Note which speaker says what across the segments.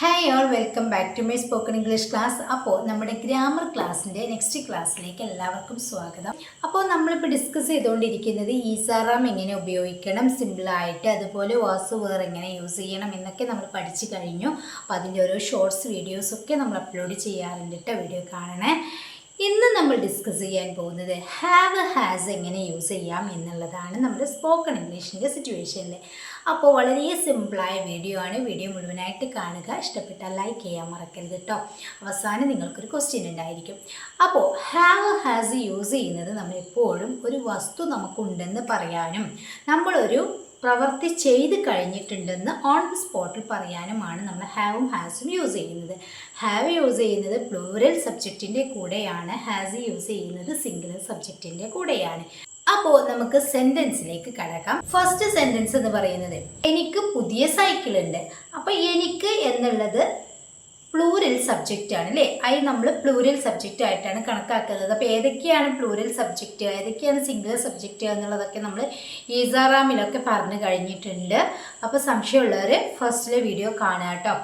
Speaker 1: Hi all welcome back to my spoken English class അപ്പോൾ നമ്മുടെ grammar ക്ലാസ്സിന്റെ next ക്ലാസ്സിലേക്ക് എല്ലാവർക്കും സ്വാഗതം. അപ്പോൾ നമ്മളിപ്പോൾ ഡിസ്കസ് ചെയ്തുകൊണ്ടിരിക്കുന്നത് ഈ ഈസാറാം എങ്ങനെ ഉപയോഗിക്കണം സിമ്പിളായിട്ട് അതുപോലെ വാസ് വേർ എങ്ങനെ യൂസ് ചെയ്യണം എന്നൊക്കെ നമ്മൾ പഠിച്ചു കഴിഞ്ഞു. അപ്പോൾ അതിന്റെ ഓരോ ഷോർട്സ് വീഡിയോസൊക്കെ നമ്മൾ അപ്ലോഡ് ചെയ്യാറുണ്ട് കേട്ടോ വീഡിയോ കാണണേ. ഇന്ന് നമ്മൾ ഡിസ്കസ് ചെയ്യാൻ പോകുന്നത് ഹാവ് ഹാസ് എങ്ങനെ യൂസ് ചെയ്യാം എന്നുള്ളതാണ് നമ്മുടെ സ്പോക്കൺ ഇംഗ്ലീഷിന്റെ സിറ്റുവേഷനിൽ അപ്പോൾ വളരെ സിമ്പിളായ വീഡിയോ ആണ്. വീഡിയോ മുഴുവനായിട്ട് കാണുക. ഇഷ്ടപ്പെട്ടാൽ ലൈക്ക് ചെയ്യാൻ മറക്കരുത് കേട്ടോ അവസാനം നിങ്ങൾക്കൊരു ക്വസ്റ്റ്യൻ ഉണ്ടായിരിക്കും. അപ്പോൾ ഹാവ് ഹാസ് യൂസ് ചെയ്യുന്നത് നമ്മൾ എപ്പോഴും ഒരു വസ്തു നമുക്കുണ്ടെന്ന് പറയാനും നമ്മളൊരു പ്രവൃത്തി ചെയ്ത് കഴിഞ്ഞിട്ടുണ്ടെന്ന് ഓൺ ദി സ്പോട്ടിൽ പറയാനുമാണ് നമ്മൾ ഹാവും ഹാസും യൂസ് ചെയ്യുന്നത്. ഹാവ് യൂസ് ചെയ്യുന്നത് പ്ലൂറൽ സബ്ജക്റ്റിന്റെ കൂടെയാണ്. ഹാസ് യൂസ് ചെയ്യുന്നത് സിംഗുലർ സബ്ജക്റ്റിന്റെ കൂടെയാണ്. അപ്പോൾ നമുക്ക് സെന്റൻസിലേക്ക് കടക്കാം. ഫസ്റ്റ് സെന്റൻസ് എന്ന് പറയുന്നത് എനിക്ക് പുതിയ സൈക്കിൾ ഉണ്ട്. അപ്പോൾ എനിക്ക് എന്നുള്ളത് പ്ലൂരൽ സബ്ജക്റ്റ് ആണ് അല്ലേ? ഐ നമ്മൾ പ്ലൂരൽ സബ്ജക്റ്റ് ആയിട്ടാണ് കണക്കാക്കുന്നത്. അപ്പോൾ ഏതൊക്കെയാണ് പ്ലൂരൽ സബ്ജക്റ്റ് ഏതൊക്കെയാണ് സിംഗുലർ സബ്ജക്റ്റ് എന്നുള്ളതൊക്കെ നമ്മൾ ഈസാറാമിലൊക്കെ പറഞ്ഞു കഴിഞ്ഞിട്ടുണ്ട്. അപ്പോൾ സംശയമുള്ളവർ ഫസ്റ്റിലെ വീഡിയോ കാണുക കേട്ടോ.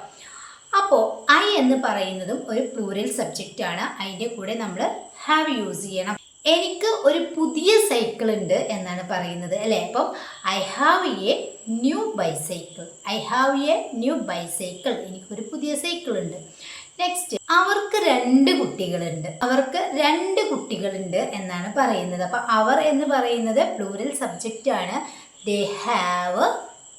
Speaker 1: അപ്പോൾ ഐ എന്ന് പറയുന്നതും ഒരു പ്ലൂരൽ സബ്ജക്റ്റ് ആണ്. അതിന്റെ കൂടെ നമ്മൾ ഹാവ് യൂസ് ചെയ്യണം. എനിക്ക് ഒരു പുതിയ സൈക്കിൾ ഉണ്ട് എന്നാണ് പറയുന്നത് അല്ലേ? അപ്പം I have a new bicycle I have a new bicycle എനിക്കൊരു പുതിയ സൈക്കിൾ ഉണ്ട്. നെക്സ്റ്റ് അവർക്ക് രണ്ട് കുട്ടികളുണ്ട്. അവർക്ക് രണ്ട് കുട്ടികളുണ്ട് എന്നാണ് പറയുന്നത്. അപ്പം അവർ എന്ന് പറയുന്നത് പ്ലൂരൽ സബ്ജക്റ്റ് ആണ്. They have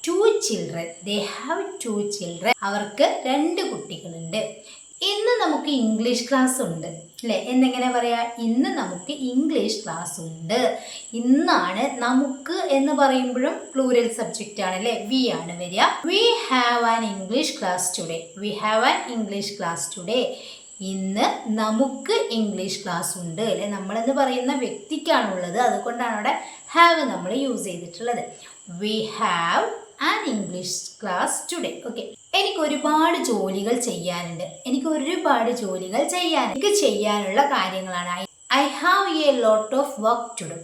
Speaker 1: two children they have two children അവർക്ക് രണ്ട് കുട്ടികളുണ്ട്. ഇന്ന് നമുക്ക് ഇംഗ്ലീഷ് ക്ലാസ് ഉണ്ട്. അല്ലേ എന്നെങ്ങനെ പറയാ? ഇന്ന് നമുക്ക് ഇംഗ്ലീഷ് ക്ലാസ് ഉണ്ട്. ഇന്നാണ് നമുക്ക് എന്ന് പറയുമ്പോഴും പ്ലൂരൽ സബ്ജക്റ്റ് ആണ് അല്ലേ വി ആണ് വരിക. We have an English class today we have an English class today ഇന്ന് നമുക്ക് ഇംഗ്ലീഷ് ക്ലാസ് ഉണ്ട് അല്ലെ നമ്മളെന്ന് പറയുന്ന വ്യക്തിക്കാണുള്ളത്. അതുകൊണ്ടാണ് അവിടെ ഹാവ് നമ്മൾ യൂസ് ചെയ്തിട്ടുള്ളത്. We have an English class today okay എനിക്ക് ഒരുപാട് ജോലികൾ ചെയ്യാനുണ്ട്. എനിക്ക് ഒരുപാട് ജോലികൾ ചെയ്യാൻ എനിക്ക് ചെയ്യാനുള്ള കാര്യങ്ങളാണ്. I have a lot of work to do.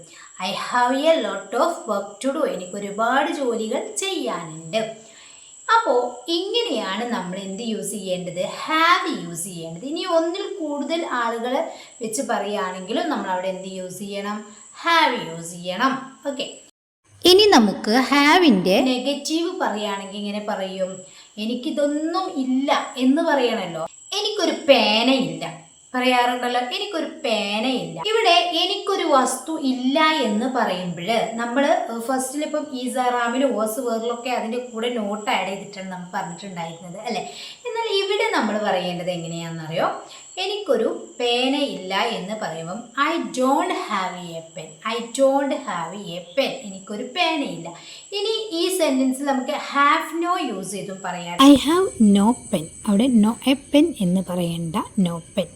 Speaker 1: I have a lot of work to do. എനിക്ക് ഒരുപാട് ജോലികൾ ചെയ്യാനുണ്ട്. അപ്പോൾ ഇങ്ങനെയാണ് നമ്മൾ എന്ത് യൂസ് ചെയ്യേണ്ടത്? ഹാവ് യൂസ് ചെയ്യേണ്ടത്. ഇനി ഒന്നിൽ കൂടുതൽ ആളുകൾ വെച്ച് പറയുകയാണെങ്കിലും നമ്മൾ അവിടെ എന്ത് യൂസ് ചെയ്യണം? ഹാവ് യൂസ് ചെയ്യണം. ഓക്കെ. ഇനി നമുക്ക് ഹാവിന്റെ നെഗറ്റീവ് പറയുകയാണെങ്കിൽ ഇങ്ങനെ പറയും. എനിക്കിതൊന്നും ഇല്ല എന്ന് പറയണല്ലോ. എനിക്കൊരു പേനയില്ല. പറയാറുണ്ടല്ലോ എനിക്കൊരു പേനയില്ല. ഇവിടെ എനിക്കൊരു വസ്തു ഇല്ല എന്ന് പറയുമ്പോൾ നമ്മൾ ഫസ്റ്റിൽ ഇപ്പം ഈസാറാമിലും ഓസ് വേറിലൊക്കെ അതിന്റെ കൂടെ നോട്ട് ആഡ് ചെയ്തിട്ടാണ് നമ്മൾ പറഞ്ഞിട്ടുണ്ടായിരുന്നത് അല്ലേ? എന്നാൽ ഇവിടെ നമ്മൾ പറയേണ്ടത് എങ്ങനെയാണെന്നറിയോ? എനിക്കൊരു പേനയില്ല എന്ന് പറയുമ്പം I don't have a pen I don't have a pen എനിക്കൊരു പേനയില്ല. ഇനി ഈ സെന്റൻസിൽ നമുക്ക് ഹാവ് നോ യൂസ് ചെയ്തും പറയാം.
Speaker 2: ഐ ഹാവ് നോ പെൻ അവിടെ നോ എ പെൻ എന്ന് പറയണ്ട no pen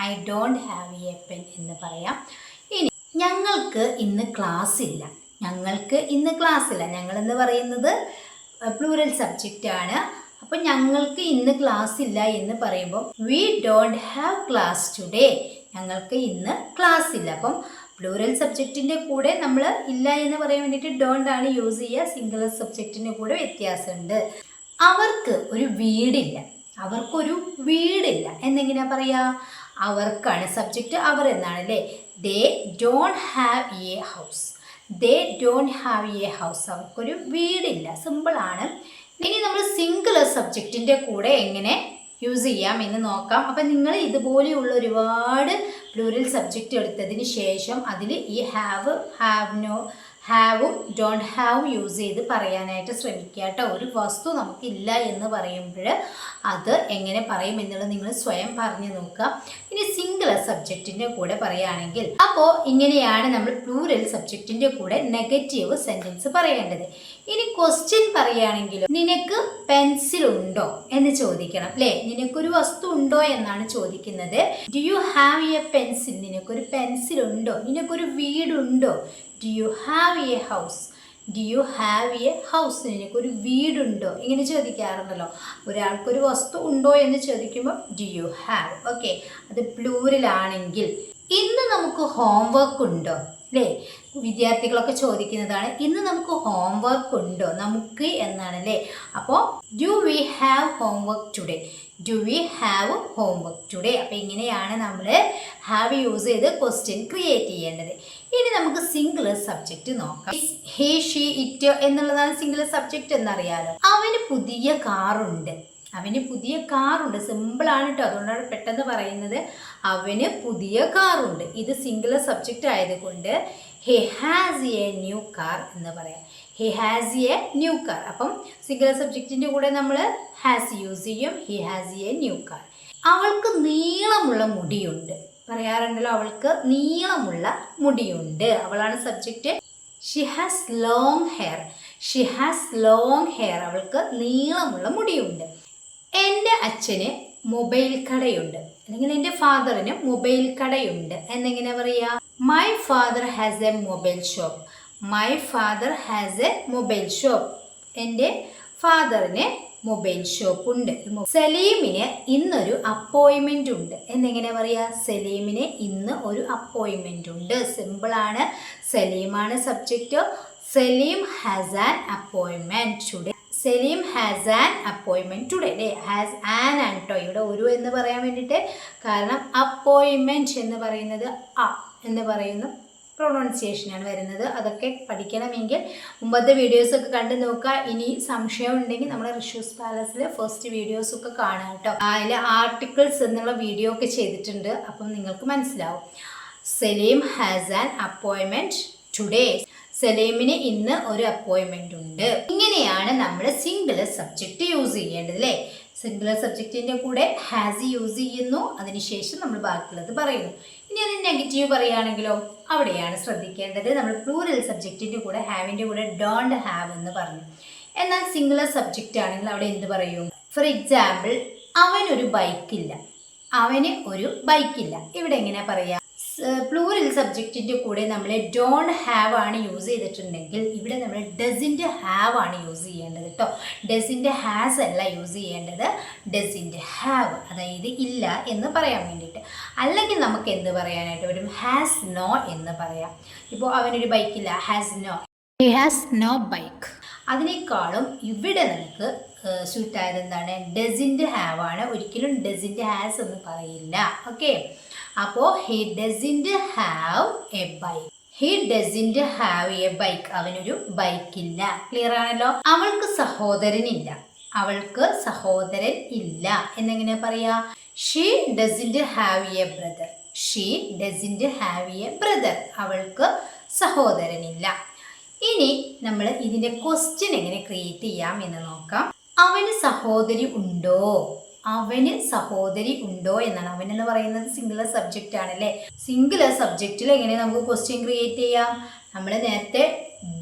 Speaker 1: I don't have a pen എന്ന് പറയാം. ഇനി ഞങ്ങൾക്ക് ഇന്ന് ക്ലാസ് ഇല്ല. ഞങ്ങൾക്ക് ഇന്ന് ക്ലാസ് ഇല്ല. ഞങ്ങൾ എന്ന് പറയുന്നത് പ്ലൂരൽ സബ്ജക്റ്റ് ആണ്. അപ്പം ഞങ്ങൾക്ക് ഇന്ന് ക്ലാസ് ഇല്ല എന്ന് പറയുമ്പോൾ we don't have class today ഞങ്ങൾക്ക് ഇന്ന് ക്ലാസ് ഇല്ല. അപ്പം പ്ലൂറൽ സബ്ജക്റ്റിന്റെ കൂടെ നമ്മൾ ഇല്ല എന്ന് പറയാൻ വേണ്ടിയിട്ട് ഡോണ്ട് ആണ് യൂസ് ചെയ്യുക. സിംഗുലർ സബ്ജക്റ്റിന്റെ കൂടെ വ്യത്യാസമുണ്ട്. അവർക്ക് ഒരു വീടില്ല. അവർക്കൊരു വീടില്ല. എന്നെങ്ങനെയാ പറയാ? അവർക്കാണ് സബ്ജക്റ്റ് അവർ എന്നാണ് അല്ലേ they don't have a house they don't have a house അവർക്കൊരു വീടില്ല. സിമ്പിളാണ് ഇനി നമ്മൾ സിംഗിളർ സബ്ജക്റ്റിന്റെ കൂടെ എങ്ങനെ യൂസ് ചെയ്യാം എന്ന് നോക്കാം. അപ്പം നിങ്ങൾ ഇതുപോലെയുള്ള ഒരുപാട് പ്ലൂരൽ സബ്ജക്റ്റ് എടുത്തതിന് ശേഷം അതിൽ ഈ ഹാവ് ഹാവ് നോ ഹാവും ഡോണ്ട് ഹാവും യൂസ് ചെയ്ത് പറയാനായിട്ട് ശ്രമിക്കുക കേട്ടോ. ഒരു വസ്തു നമുക്കില്ല എന്ന് പറയുമ്പോൾ അത് എങ്ങനെ പറയും എന്നുള്ളത് നിങ്ങൾ സ്വയം പറഞ്ഞു നോക്കുക. ഇനി സിംഗുലർ സബ്ജക്റ്റിന്റെ കൂടെ പറയുകയാണെങ്കിൽ അപ്പോൾ ഇങ്ങനെയാണ് നമ്മൾ പ്ലൂരൽ സബ്ജക്റ്റിന്റെ കൂടെ നെഗറ്റീവ് സെന്റൻസ് പറയേണ്ടത്. ഇനി ക്വസ്റ്റ്യൻ പറയുകയാണെങ്കിൽ നിനക്ക് പെൻസിൽ ഉണ്ടോ എന്ന് ചോദിക്കണം അല്ലേ? നിനക്കൊരു വസ്തു ഉണ്ടോ എന്നാണ് ചോദിക്കുന്നത്. Do you have a pencil നിനക്കൊരു പെൻസിൽ ഉണ്ടോ? നിനക്കൊരു വീടുണ്ടോ? Do you have a house do you have a house നിനക്കൊരു വീടുണ്ടോ? ഇങ്ങനെ ചോദിക്കാറുണ്ടല്ലോ. ഒരാൾക്കൊരു വസ്തു ഉണ്ടോ എന്ന് ചോദിക്കുമ്പോൾ ഡു യു ഹാവ് ഓക്കെ അത് പ്ലൂരിലാണെങ്കിൽ ഇന്ന് നമുക്ക് ഹോംവർക്ക് ഉണ്ടോ? അല്ലേ വിദ്യാർത്ഥികളൊക്കെ ചോദിക്കുന്നതാണ് ഇന്ന് നമുക്ക് ഹോംവർക്ക് ഉണ്ടോ? നമുക്ക് എന്നാണ് അല്ലേ അപ്പോൾ do we have homework today do we have homework today അപ്പോൾ ഇങ്ങനെയാണ് നമ്മൾ ഹാവ് യൂസ് ചെയ്ത് ക്വസ്റ്റ്യൻ ക്രിയേറ്റ് ചെയ്യേണ്ടത്. ഇനി നമുക്ക് സിംഗുലർ സബ്ജക്റ്റ് നോക്കാം. ഹേ ഷീ ഇറ്റ് എന്നുള്ളതാണ് സിംഗുലർ സബ്ജക്റ്റ് എന്നറിയാലോ? അവന് പുതിയ കാറുണ്ട് അവന് പുതിയ കാറുണ്ട്. സിമ്പിളാണ് കേട്ടോ അതുകൊണ്ടാണ് പെട്ടെന്ന് പറയുന്നത്. അവന് പുതിയ കാറുണ്ട്. ഇത് സിംഗുലർ സബ്ജക്റ്റ് ആയതുകൊണ്ട് he has a new car എന്ന് പറയാം. He has a new car അപ്പം സിംഗുലർ സബ്ജക്റ്റിന്റെ കൂടെ നമ്മൾ ഹാസ് യൂസ് ചെയ്യും. He has a new car അവൾക്ക് നീളമുള്ള മുടിയുണ്ട്. പറയാറുണ്ടല്ലോ അവൾക്ക് നീളമുള്ള മുടിയുണ്ട്. അവളാണ് subject she has long hair she has long hair അവൾക്ക് നീളമുള്ള മുടിയുണ്ട്. എന്റെ അച്ഛന് മൊബൈൽ കടയുണ്ട്. അല്ലെങ്കിൽ എന്റെ ഫാദറിന് മൊബൈൽ കടയുണ്ട്. എന്നെങ്ങനെ പറയാ my father has a mobile shop my father has a mobile shop എന്റെ ഫാദറിന് മൊബൈൽ ഷോപ്പ് ഉണ്ട്. സലീമിന് ഇന്നൊരു അപ്പോയിൻമെന്റ് ഉണ്ട്. എന്നെങ്ങനെ പറയാ സലീമിന് ഇന്ന് ഒരു അപ്പോയിൻമെന്റ് ഉണ്ട്. സിമ്പിളാണ് സലീമാണ് സബ്ജക്റ്റ് സലീം ഹാസ് ആൻ അപ്പോയിൻമെന്റ് ടുഡേ സലീം ഹാസ് ആൻ അപ്പോയിൻമെന്റ് ടുഡേ അല്ലേ ഹാസ് ആൻ കേട്ടോ ഇവിടെ ഒരു എന്ന് പറയാൻ വേണ്ടിയിട്ട് കാരണം അപ്പോയിൻമെന്റ് എന്ന് പറയുന്നത് അ എന്ന് പറയുന്ന പ്രൊണൗൺസിയേഷനാണ് വരുന്നത്. അതൊക്കെ പഠിക്കണമെങ്കിൽ മുമ്പത്തെ വീഡിയോസൊക്കെ കണ്ടു നോക്കുക. ഇനി സംശയം ഉണ്ടെങ്കിൽ നമ്മുടെ റിഷ്യൂസ് പാലസിലെ ഫസ്റ്റ് വീഡിയോസൊക്കെ കാണാം കേട്ടോ. അതിൽ ആർട്ടിക്കിൾസ് എന്നുള്ള വീഡിയോ ഒക്കെ ചെയ്തിട്ടുണ്ട്. അപ്പം നിങ്ങൾക്ക് മനസ്സിലാവും. സലീം ഹാസ് ആൻ അപ്പോയിൻമെന്റ് ടുഡേ സലീമിന് ഇന്ന് ഒരു അപ്പോയിൻമെന്റ് ഉണ്ട്. ഇങ്ങനെയാണ് നമ്മൾ സിംഗുലർ സബ്ജക്റ്റ് യൂസ് ചെയ്യേണ്ടത് അല്ലേ സിംഗുലർ സബ്ജക്റ്റിന്റെ കൂടെ ഹാസ് യൂസ് ചെയ്യുന്നു. അതിനുശേഷം നമ്മൾ ബാക്കിയുള്ളത് പറയുന്നു. ഇനി അത് നെഗറ്റീവ് പറയുകയാണെങ്കിലോ? അവിടെയാണ് ശ്രദ്ധിക്കേണ്ടത്. നമ്മൾ പ്ലൂറൽ സബ്ജക്റ്റിന്റെ കൂടെ ഹാവിന്റെ കൂടെ ഡോണ്ട് ഹാവ് എന്ന് പറഞ്ഞു. എന്നാൽ സിംഗുലർ സബ്ജക്റ്റ് ആണെങ്കിൽ അവിടെ എന്ത് പറയും? ഫോർ എക്സാമ്പിൾ അവനൊരു ബൈക്കില്ല അവന് ഒരു ബൈക്കില്ല ഇവിടെ എങ്ങനെയാ പറയാം? പ്ലൂറൽ സബ്ജക്റ്റിന്റെ കൂടെ നമ്മൾ ഡോണ്ട് ഹാവ് ആണ് യൂസ് ചെയ്തിട്ടുണ്ടെങ്കിൽ ഇവിടെ നമ്മൾ ഡസിന്റെ ഹാവ് ആണ് യൂസ് ചെയ്യേണ്ടത് കേട്ടോ ഡസിന്റെ ഹാസ് അല്ല യൂസ് ചെയ്യേണ്ടത്. ഡസിന്റെ ഹാവ് അതായത് ഇല്ല എന്ന് പറയാൻ വേണ്ടിയിട്ട്. അല്ലെങ്കിൽ നമുക്ക് എന്ത് പറയാനായിട്ട് വരും ഹാസ് നോ എന്ന് പറയാം. ഇപ്പോൾ അവനൊരു ബൈക്കില്ല has no
Speaker 2: he has no bike
Speaker 1: അതിനേക്കാളും ഇവിടെ നമുക്ക് സ്യൂട്ടായത് എന്താണ് ഡസിന്റെ ഹാവ് ആണ് ഒരിക്കലും ഡസിന്റെ ഹാസ് എന്ന് പറയില്ല. ഓക്കെ അപ്പോൾ he doesn't have a bike he doesn't have a bike അവനൊരു ബൈക്കില്ല. ക്ലിയർ ആണല്ലോ? അവൾക്ക് സഹോദരനില്ല. അവൾക്ക് സഹോദരൻ ഇല്ല. എന്നെങ്ങനെ പറയാ? She doesn't have a brother she doesn't have a brother അവൾക്ക് സഹോദരനില്ല. ഇനി നമ്മൾ ഇതിന്റെ ക്വസ്റ്റ്യൻ എങ്ങനെ ക്രിയേറ്റ് ചെയ്യാം എന്ന് നോക്കാം. അവന് സഹോദരി ഉണ്ടോ? അവന് സഹോദരി ഉണ്ടോ എന്നാണ്. അവൻ എന്ന് പറയുന്നത് സിംഗുലർ സബ്ജക്റ്റ് ആണല്ലേ? സിംഗുലർ സബ്ജക്റ്റിൽ എങ്ങനെ നമുക്ക് ക്വസ്റ്റ്യൻ ക്രിയേറ്റ് ചെയ്യാം? നമ്മൾ നേരത്തെ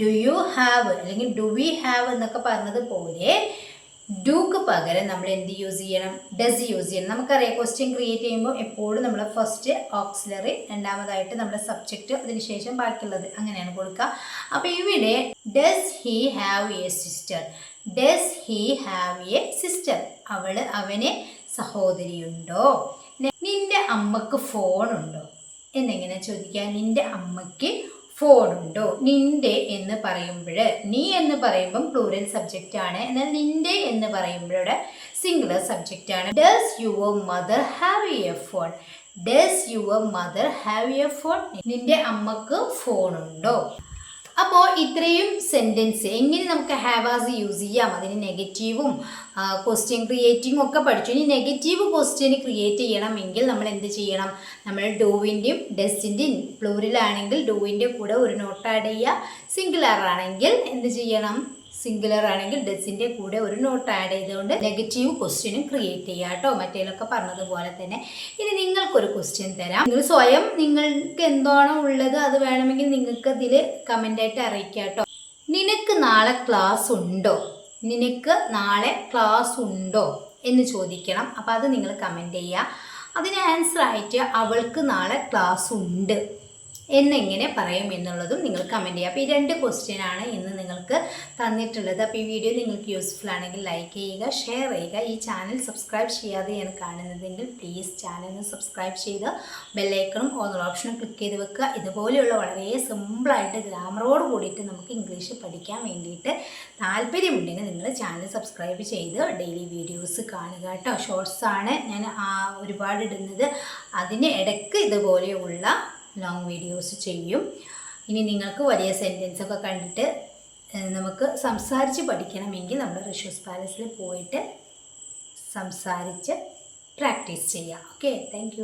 Speaker 1: ഡു യു ഹാവ് അല്ലെങ്കിൽ ഡു വി ഹാവ് എന്നൊക്കെ പറഞ്ഞതുപോലെ ഡൂക്ക് പകരം നമ്മൾ എന്ത് യൂസ് ചെയ്യണം? ഡസ് യൂസ് ചെയ്യണം. നമുക്കറിയാം ക്വസ്റ്റ്യൻ ക്രിയേറ്റ് ചെയ്യുമ്പോൾ എപ്പോഴും നമ്മൾ ഫസ്റ്റ് ഓക്സിലറി രണ്ടാമതായിട്ട് നമ്മുടെ സബ്ജക്റ്റ് അതിനുശേഷം ബാക്കിയുള്ളത്. അങ്ങനെയാണ് കൊടുക്കുക. അപ്പോൾ ഇവിടെ does he have a sister does he have a sister അവൾ അവന് സഹോദരിയുണ്ടോ? ഉണ്ടോ നിന്റെ അമ്മയ്ക്ക് ഫോണുണ്ടോ എന്നെങ്ങനെ ചോദിക്കുക? നിന്റെ അമ്മയ്ക്ക് ഫോണുണ്ടോ? നിന്റെ എന്ന് പറയുമ്പോൾ നീ എന്ന് പറയുമ്പം പ്ലൂറൽ സബ്ജക്റ്റ് ആണ്. എന്നാൽ നിന്റെ എന്ന് പറയുമ്പോഴവിടെ സിംഗുലർ സബ്ജക്റ്റ് ആണ്. Does your mother have a phone does your mother have a phone നിന്റെ അമ്മയ്ക്ക് ഫോണുണ്ടോ അപ്പോൾ ഇത്രയും സെന്റൻസ് എങ്ങനെ നമുക്ക് ഹാവാസ് യൂസ് ചെയ്യാം? അതിന് നെഗറ്റീവും ക്വസ്റ്റ്യൻ ക്രിയേറ്റിംഗ് ഒക്കെ പഠിച്ചു. ഇനി നെഗറ്റീവ് ക്വസ്റ്റ്യൻ ക്രിയേറ്റ് ചെയ്യണമെങ്കിൽ നമ്മൾ എന്ത് ചെയ്യണം? നമ്മൾ ഡൂവിന്റെയും ഡെസ്റ്റിന്റെയും പ്ലൂറിലാണെങ്കിൽ ഡൂവിന്റെ കൂടെ ഒരു നോട്ട് ആഡ് ചെയ്യുക. സിംഗുലർ ആണെങ്കിൽ എന്ത് ചെയ്യണം? സിംഗുലർ ആണെങ്കിൽ ഡെസിന്റെ കൂടെ ഒരു നോട്ട് ആഡ് ചെയ്തുകൊണ്ട് നെഗറ്റീവ് ക്വസ്റ്റ്യനും ക്രിയേറ്റ് ചെയ്യുക കേട്ടോ. മറ്റേലൊക്കെ പറഞ്ഞതുപോലെ തന്നെ. ഇനി നിങ്ങൾക്കൊരു ക്വസ്റ്റ്യൻ തരാം. നിങ്ങൾ സ്വയം നിങ്ങൾക്ക് എന്താണോ ഉള്ളത് അത് വേണമെങ്കിൽ നിങ്ങൾക്ക് അതിൽ കമന്റായിട്ട് അറിയിക്കുക കേട്ടോ. നിനക്ക് നാളെ ക്ലാസ് ഉണ്ടോ? നിനക്ക് നാളെ ക്ലാസ് ഉണ്ടോ? എന്ന് ചോദിക്കണം. അപ്പോൾ അത് നിങ്ങൾ കമന്റ് ചെയ്യുക അതിന് ആൻസർ ആയിട്ട് അവൾക്ക് നാളെ ക്ലാസ് ഉണ്ട്. എന്നെങ്ങനെ പറയും എന്നുള്ളതും നിങ്ങൾ കമന്റ് ചെയ്യുക. അപ്പോൾ ഈ രണ്ട് ക്വസ്റ്റ്യൻ ആണ് ഇന്ന് നിങ്ങൾക്ക് തന്നിട്ടുള്ളത്. അപ്പോൾ ഈ വീഡിയോ നിങ്ങൾക്ക് യൂസ്ഫുൾ ആണെങ്കിൽ ലൈക്ക് ചെയ്യുക ഷെയർ ചെയ്യുക. ഈ ചാനൽ സബ്സ്ക്രൈബ് ചെയ്യാതെയാണ് കാണുന്നതെങ്കിൽ പ്ലീസ് ചാനൽ സബ്സ്ക്രൈബ് ചെയ്ത് ബെല്ലൈക്കണും ഓണർ ഓപ്ഷനും ക്ലിക്ക് ചെയ്ത് വെക്കുക. ഇതുപോലെയുള്ള വളരെ സിമ്പിളായിട്ട് ഗ്രാമറോട് കൂടിയിട്ട് നമുക്ക് ഇംഗ്ലീഷ് പഠിക്കാൻ വേണ്ടിയിട്ട് താല്പര്യമുണ്ടെങ്കിൽ നിങ്ങൾ ചാനൽ സബ്സ്ക്രൈബ് ചെയ്ത് ഡെയിലി വീഡിയോസ് കാണുക കേട്ടോ. ഷോർട്സാണ് ഞാൻ ഒരുപാട് ഇടുന്നത്. അതിന് ഇടയ്ക്ക് ഇതുപോലെയുള്ള ലോങ് വീഡിയോസ് ചെയ്യും. ഇനി നിങ്ങൾക്ക് വലിയ സെന്റൻസ് ഒക്കെ കണ്ടിട്ട് നമുക്ക് സംസാരിച്ച് പഠിക്കണമെങ്കിൽ നമ്മൾ റിഷ്യൂസ് പാലസിൽ പോയിട്ട് സംസാരിച്ച് പ്രാക്ടീസ് ചെയ്യാം. Okay thank